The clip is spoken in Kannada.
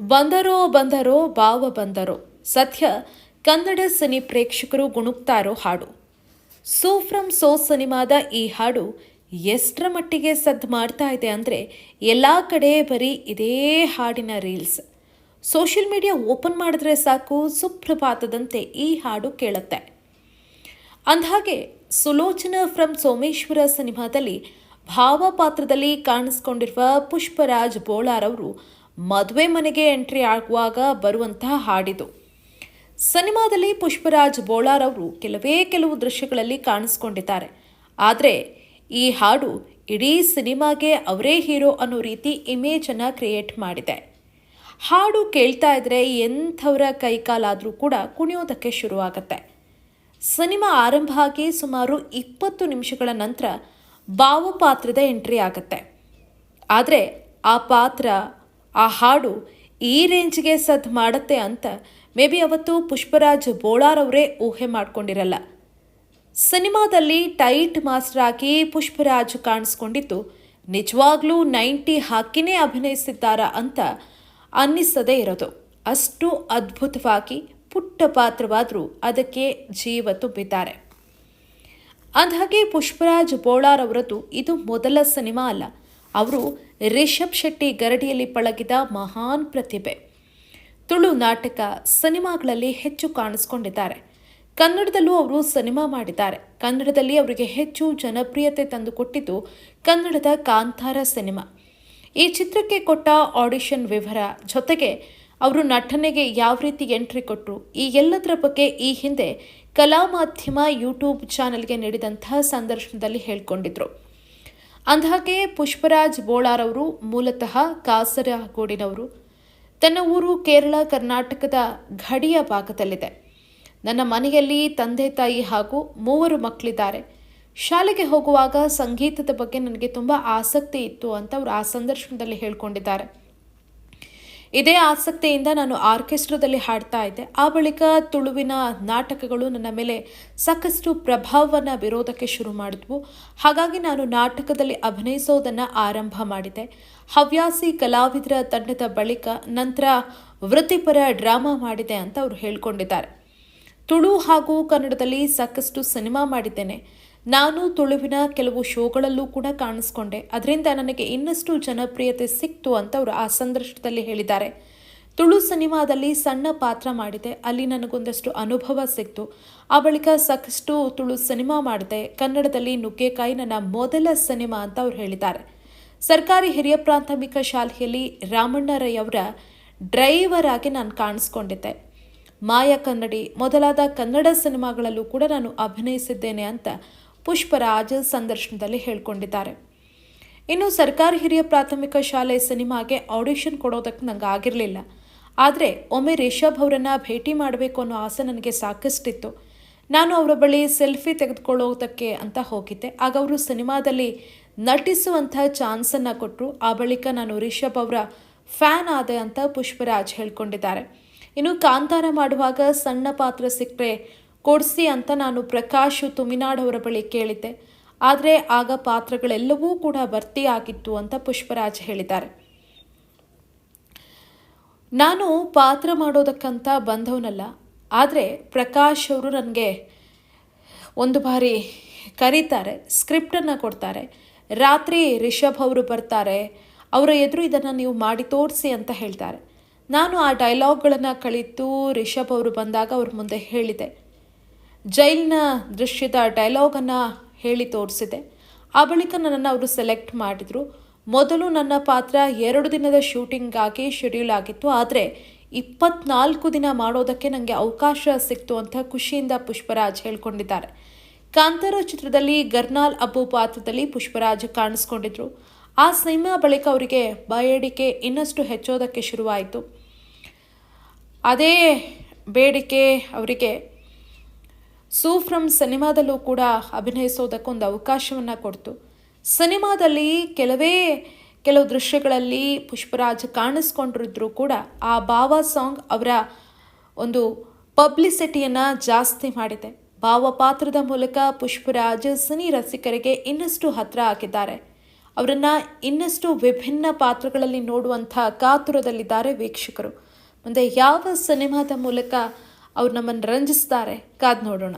ಬಂದರೋ ಬಂದರೋ, ಭಾವ ಬಂದರೋ. ಸದ್ಯ ಕನ್ನಡ ಸಿನಿ ಪ್ರೇಕ್ಷಕರು ಗುಣುಕ್ತಾರೋ ಹಾಡು. ಸೋ ಫ್ರಮ್ ಸೋ ಸಿನಿಮಾದ ಈ ಹಾಡು ಎಷ್ಟರ ಮಟ್ಟಿಗೆ ಸದ್ದು ಮಾಡ್ತಾ ಇದೆ ಅಂದರೆ ಎಲ್ಲ ಕಡೆ ಬರೀ ಇದೇ ಹಾಡಿನ ರೀಲ್ಸ್. ಸೋಷಿಯಲ್ ಮೀಡಿಯಾ ಓಪನ್ ಮಾಡಿದ್ರೆ ಸಾಕು, ಸುಪ್ರಭಾತದಂತೆ ಈ ಹಾಡು ಕೇಳುತ್ತೆ. ಅಂದಹಾಗೆ, ಸುಲೋಚನಾ ಫ್ರಮ್ ಸೋಮೇಶ್ವರ ಸಿನಿಮಾದಲ್ಲಿ ಭಾವ ಪಾತ್ರದಲ್ಲಿ ಕಾಣಿಸ್ಕೊಂಡಿರುವ ಪುಷ್ಪರಾಜ್ ಬೋಳಾರ್ ಅವರು ಮದುವೆ ಮನೆಗೆ ಎಂಟ್ರಿ ಆಗುವಾಗ ಬರುವಂತಹ ಹಾಡಿದು. ಸಿನಿಮಾದಲ್ಲಿ ಪುಷ್ಪರಾಜ್ ಬೋಳಾರ್ ಅವರು ಕೆಲವೇ ಕೆಲವು ದೃಶ್ಯಗಳಲ್ಲಿ ಕಾಣಿಸ್ಕೊಂಡಿದ್ದಾರೆ. ಆದರೆ ಈ ಹಾಡು ಇಡೀ ಸಿನಿಮಾಗೆ ಅವರೇ ಹೀರೋ ಅನ್ನೋ ರೀತಿ ಇಮೇಜನ್ನು ಕ್ರಿಯೇಟ್ ಮಾಡಿದೆ. ಹಾಡು ಕೇಳ್ತಾ ಇದ್ರೆ ಎಂಥವರ ಕೈಕಾಲಾದರೂ ಕೂಡ ಕುಣಿಯೋದಕ್ಕೆ ಶುರುವಾಗತ್ತೆ. ಸಿನಿಮಾ ಆರಂಭ ಆಗಿ ಸುಮಾರು ಇಪ್ಪತ್ತು ನಿಮಿಷಗಳ ನಂತರ ಭಾವಪಾತ್ರದ ಎಂಟ್ರಿ ಆಗುತ್ತೆ. ಆದರೆ ಆ ಪಾತ್ರ ಆ ಹಾಡು ಈ ರೇಂಜ್ಗೆ ಸದ್ ಮಾಡುತ್ತೆ ಅಂತ ಮೇ ಬಿ ಅವತ್ತು ಪುಷ್ಪರಾಜ್ ಬೋಳಾರ್ ಅವರೇ ಊಹೆ ಮಾಡ್ಕೊಂಡಿರಲ್ಲ. ಸಿನಿಮಾದಲ್ಲಿ ಟೈಟ್ ಮಾಸ್ಟರ್ ಆಗಿ ಪುಷ್ಪರಾಜ್ ಕಾಣಿಸ್ಕೊಂಡಿದ್ದು ನಿಜವಾಗ್ಲೂ ನೈಂಟಿ ಹಾಕಿನೇ ಅಭಿನಯಿಸಿದ್ದಾರಾ ಅಂತ ಅನ್ನಿಸದೇ ಇರೋದು. ಅಷ್ಟು ಅದ್ಭುತವಾಗಿ ಪುಟ್ಟ ಪಾತ್ರವಾದರೂ ಅದಕ್ಕೆ ಜೀವ ತುಂಬಿದ್ದಾರೆ. ಅಂದಹಾಗೆ ಪುಷ್ಪರಾಜ್ ಬೋಳಾರ್ ಅವರದ್ದು ಇದು ಮೊದಲ ಸಿನಿಮಾ ಅಲ್ಲ. ಅವರು ರಿಷಬ್ ಶೆಟ್ಟಿ ಗರಡಿಯಲ್ಲಿ ಪಳಗಿದ ಮಹಾನ್ ಪ್ರತಿಭೆ. ತುಳು ನಾಟಕ ಸಿನಿಮಾಗಳಲ್ಲಿ ಹೆಚ್ಚು ಕಾಣಿಸ್ಕೊಂಡಿದ್ದಾರೆ. ಕನ್ನಡದಲ್ಲೂ ಅವರು ಸಿನಿಮಾ ಮಾಡಿದ್ದಾರೆ. ಕನ್ನಡದಲ್ಲಿ ಅವರಿಗೆ ಹೆಚ್ಚು ಜನಪ್ರಿಯತೆ ತಂದುಕೊಟ್ಟಿದ್ದು ಕನ್ನಡದ ಕಾಂತಾರ ಸಿನಿಮಾ. ಈ ಚಿತ್ರಕ್ಕೆ ಕೊಟ್ಟ ಆಡಿಷನ್ ವಿವರ ಜೊತೆಗೆ ಅವರು ನಟನೆಗೆ ಯಾವ ರೀತಿ ಎಂಟ್ರಿ ಕೊಟ್ಟರು ಈ ಎಲ್ಲದರ ಬಗ್ಗೆ ಈ ಹಿಂದೆ ಕಲಾ ಮಾಧ್ಯಮ ಯೂಟ್ಯೂಬ್ ಚಾನೆಲ್ಗೆ ನೀಡಿದಂತಹ ಸಂದರ್ಶನದಲ್ಲಿ ಹೇಳ್ಕೊಂಡಿದ್ರು. ಅಂದಹಾಗೆ ಪುಷ್ಪರಾಜ್ ಬೋಳಾರವರು ಮೂಲತಃ ಕಾಸರಗೋಡಿನವರು. ತನ್ನ ಊರು ಕೇರಳ, ಕರ್ನಾಟಕದ ಗಡಿಯ ಭಾಗದಲ್ಲಿದೆ. ನನ್ನ ಮನೆಯಲ್ಲಿ ತಂದೆ ತಾಯಿ ಹಾಗೂ ಮೂವರು ಮಕ್ಕಳಿದ್ದಾರೆ. ಶಾಲೆಗೆ ಹೋಗುವಾಗ ಸಂಗೀತದ ಬಗ್ಗೆ ನನಗೆ ತುಂಬ ಆಸಕ್ತಿ ಇತ್ತು ಅಂತ ಅವರು ಆ ಸಂದರ್ಶನದಲ್ಲಿ ಹೇಳ್ಕೊಂಡಿದ್ದಾರೆ. ಇದೇ ಆಸಕ್ತಿಯಿಂದ ನಾನು ಆರ್ಕೆಸ್ಟ್ರಾದಲ್ಲಿ ಹಾಡ್ತಾ ಇದ್ದೆ. ಆ ಬಳಿಕ ತುಳುವಿನ ನಾಟಕಗಳು ನನ್ನ ಮೇಲೆ ಸಾಕಷ್ಟು ಪ್ರಭಾವವನ್ನು ಬೀರೋದಕ್ಕೆ ಶುರು ಮಾಡಿದ್ವು. ಹಾಗಾಗಿ ನಾನು ನಾಟಕದಲ್ಲಿ ಅಭಿನಯಿಸೋದನ್ನು ಆರಂಭ ಮಾಡಿದೆ. ಹವ್ಯಾಸಿ ಕಲಾವಿದರ ತಂಡದ ಬಳಿಕ ನಂತರ ವೃತ್ತಿಪರ ಡ್ರಾಮಾ ಮಾಡಿದೆ ಅಂತ ಅವರು ಹೇಳ್ಕೊಂಡಿದ್ದಾರೆ. ತುಳು ಹಾಗೂ ಕನ್ನಡದಲ್ಲಿ ಸಾಕಷ್ಟು ಸಿನಿಮಾ ಮಾಡಿದ್ದೇನೆ. ನಾನು ತುಳುವಿನ ಕೆಲವು ಶೋಗಳಲ್ಲೂ ಕೂಡ ಕಾಣಿಸ್ಕೊಂಡೆ. ಅದರಿಂದ ನನಗೆ ಇನ್ನಷ್ಟು ಜನಪ್ರಿಯತೆ ಸಿಕ್ತು ಅಂತ ಅವರು ಆ ಸಂದರ್ಶನದಲ್ಲಿ ಹೇಳಿದ್ದಾರೆ. ತುಳು ಸಿನಿಮಾದಲ್ಲಿ ಸಣ್ಣ ಪಾತ್ರ ಮಾಡಿದೆ. ಅಲ್ಲಿ ನನಗೊಂದಷ್ಟು ಅನುಭವ ಸಿಕ್ತು. ಆ ಬಳಿಕ ಸಾಕಷ್ಟು ತುಳು ಸಿನಿಮಾ ಮಾಡಿದೆ. ಕನ್ನಡದಲ್ಲಿ ನುಗ್ಗೆಕಾಯಿ ನನ್ನ ಮೊದಲ ಸಿನಿಮಾ ಅಂತ ಅವ್ರು ಹೇಳಿದ್ದಾರೆ. ಸರ್ಕಾರಿ ಹಿರಿಯ ಪ್ರಾಥಮಿಕ ಶಾಲೆಯಲ್ಲಿ ರಾಮಣ್ಣ ರೈ ಅವರ ಡ್ರೈವರ್ ಆಗಿ ನಾನು ಕಾಣಿಸ್ಕೊಂಡಿದ್ದೆ. ಮಾಯ ಕನ್ನಡಿ ಮೊದಲಾದ ಕನ್ನಡ ಸಿನಿಮಾಗಳಲ್ಲೂ ಕೂಡ ನಾನು ಅಭಿನಯಿಸಿದ್ದೇನೆ ಅಂತ ಪುಷ್ಪರಾಜ್ ಸಂದರ್ಶನದಲ್ಲಿ ಹೇಳ್ಕೊಂಡಿದ್ದಾರೆ. ಇನ್ನು ಸರ್ಕಾರಿ ಹಿರಿಯ ಪ್ರಾಥಮಿಕ ಶಾಲೆ ಸಿನಿಮಾಗೆ ಆಡಿಷನ್ ಕೊಡೋದಕ್ಕೆ ನಂಗೆ ಆಗಿರಲಿಲ್ಲ. ಆದರೆ ಒಮ್ಮೆ ರಿಷಬ್ ಅವರನ್ನು ಭೇಟಿ ಮಾಡಬೇಕು ಅನ್ನೋ ಆಸೆ ನನಗೆ ಸಾಕಷ್ಟಿತ್ತು. ನಾನು ಅವರ ಬಳಿ ಸೆಲ್ಫಿ ತೆಗೆದುಕೊಳ್ಳೋದಕ್ಕೆ ಅಂತ ಹೋಗಿದ್ದೆ. ಆಗ ಅವರು ಸಿನಿಮಾದಲ್ಲಿ ನಟಿಸುವಂಥ ಚಾನ್ಸನ್ನು ಕೊಟ್ಟರು ಆ ಬಳಿಕ ನಾನು ರಿಷಬ್ ಅವರ ಫ್ಯಾನ್ ಆದೆ ಅಂತ ಪುಷ್ಪರಾಜ್ ಹೇಳ್ಕೊಂಡಿದ್ದಾರೆ. ಇನ್ನು ಕಾಂತಾರ ಮಾಡುವಾಗ ಸಣ್ಣ ಪಾತ್ರ ಸಿಕ್ಕರೆ ಕೊಡಿಸಿ ಅಂತ ನಾನು ಪ್ರಕಾಶ್ ತುಮಿನಾಡ್ ಅವರ ಬಳಿ ಕೇಳಿದ್ದೆ. ಆದರೆ ಆಗ ಪಾತ್ರಗಳೆಲ್ಲವೂ ಕೂಡ ಭರ್ತಿಯಾಗಿತ್ತು ಅಂತ ಪುಷ್ಪರಾಜ್ ಹೇಳಿದ್ದಾರೆ. ನಾನು ಪಾತ್ರ ಮಾಡೋದಕ್ಕಂತ ಬಂದವನಲ್ಲ. ಆದರೆ ಪ್ರಕಾಶ್ ಅವರು ನನಗೆ ಒಂದು ಬಾರಿ ಕರೀತಾರೆ ಸ್ಕ್ರಿಪ್ಟನ್ನು ಕೊಡ್ತಾರೆ. ರಾತ್ರಿ ರಿಷಬ್ ಅವರು ಬರ್ತಾರೆ, ಅವರ ಎದುರು ಇದನ್ನು ನೀವು ಮಾಡಿ ತೋರಿಸಿ ಅಂತ ಹೇಳ್ತಾರೆ. ನಾನು ಆ ಡೈಲಾಗ್ಗಳನ್ನು ಕಳಿತು ರಿಷಬ್ ಅವರು ಬಂದಾಗ ಅವ್ರ ಮುಂದೆ ಹೇಳಿದೆ. ಜೈಲಿನ ದೃಶ್ಯದ ಡೈಲಾಗನ್ನು ಹೇಳಿ ತೋರಿಸಿದೆ. ಆ ಬಳಿಕ ನನ್ನನ್ನು ಅವರು ಸೆಲೆಕ್ಟ್ ಮಾಡಿದರು. ಮೊದಲು ನನ್ನ ಪಾತ್ರ ಎರಡು ದಿನದ ಶೂಟಿಂಗಾಗಿ ಶೆಡ್ಯೂಲ್ ಆಗಿತ್ತು. ಆದರೆ ಇಪ್ಪತ್ನಾಲ್ಕು ದಿನ ಮಾಡೋದಕ್ಕೆ ನನಗೆ ಅವಕಾಶ ಸಿಕ್ತು ಅಂತ ಖುಷಿಯಿಂದ ಪುಷ್ಪರಾಜ್ ಹೇಳ್ಕೊಂಡಿದ್ದಾರೆ. ಕಾಂತಾರ ಚಿತ್ರದಲ್ಲಿ ಗರ್ನಾಲ್ ಅಬ್ಬು ಪಾತ್ರದಲ್ಲಿ ಪುಷ್ಪರಾಜ್ ಕಾಣಿಸ್ಕೊಂಡಿದ್ರು. ಆ ಸಿನಿಮಾ ಬಳಿಕ ಅವರಿಗೆ ಬೇಡಿಕೆ ಇನ್ನಷ್ಟು ಹೆಚ್ಚೋದಕ್ಕೆ ಶುರುವಾಯಿತು. ಅದೇ ಬೇಡಿಕೆ ಅವರಿಗೆ ಸೂಫ್ರಮ್ ಸಿನಿಮಾದಲ್ಲೂ ಕೂಡ ಅಭಿನಯಿಸೋದಕ್ಕೊಂದು ಅವಕಾಶವನ್ನು ಕೊಡ್ತು. ಸಿನಿಮಾದಲ್ಲಿ ಕೆಲವೇ, ಕೆಲವು ದೃಶ್ಯಗಳಲ್ಲಿ ಪುಷ್ಪರಾಜ್ ಕಾಣಿಸ್ಕೊಂಡಿದ್ರು ಕೂಡ ಆ ಭಾವ ಸಾಂಗ್ ಅವರ ಒಂದು ಪಬ್ಲಿಸಿಟಿಯನ್ನು ಜಾಸ್ತಿ ಮಾಡಿದೆ. ಭಾವ ಪಾತ್ರದ ಮೂಲಕ ಪುಷ್ಪರಾಜ್ ಸಿನಿ ರಸಿಕರಿಗೆ ಇನ್ನಷ್ಟು ಹತ್ರ ಹಾಕಿದ್ದಾರೆ. ಅವರನ್ನು ಇನ್ನಷ್ಟು ವಿಭಿನ್ನ ಪಾತ್ರಗಳಲ್ಲಿ ನೋಡುವಂಥ ಕಾತುರದಲ್ಲಿದ್ದಾರೆ ವೀಕ್ಷಕರು. ಮುಂದೆ ಯಾವ ಸಿನಿಮಾದ ಮೂಲಕ ಅವ್ರು ನಮ್ಮನ್ನು ರಂಜಿಸ್ತಾರೆ ಕಾದ್ ನೋಡೋಣ.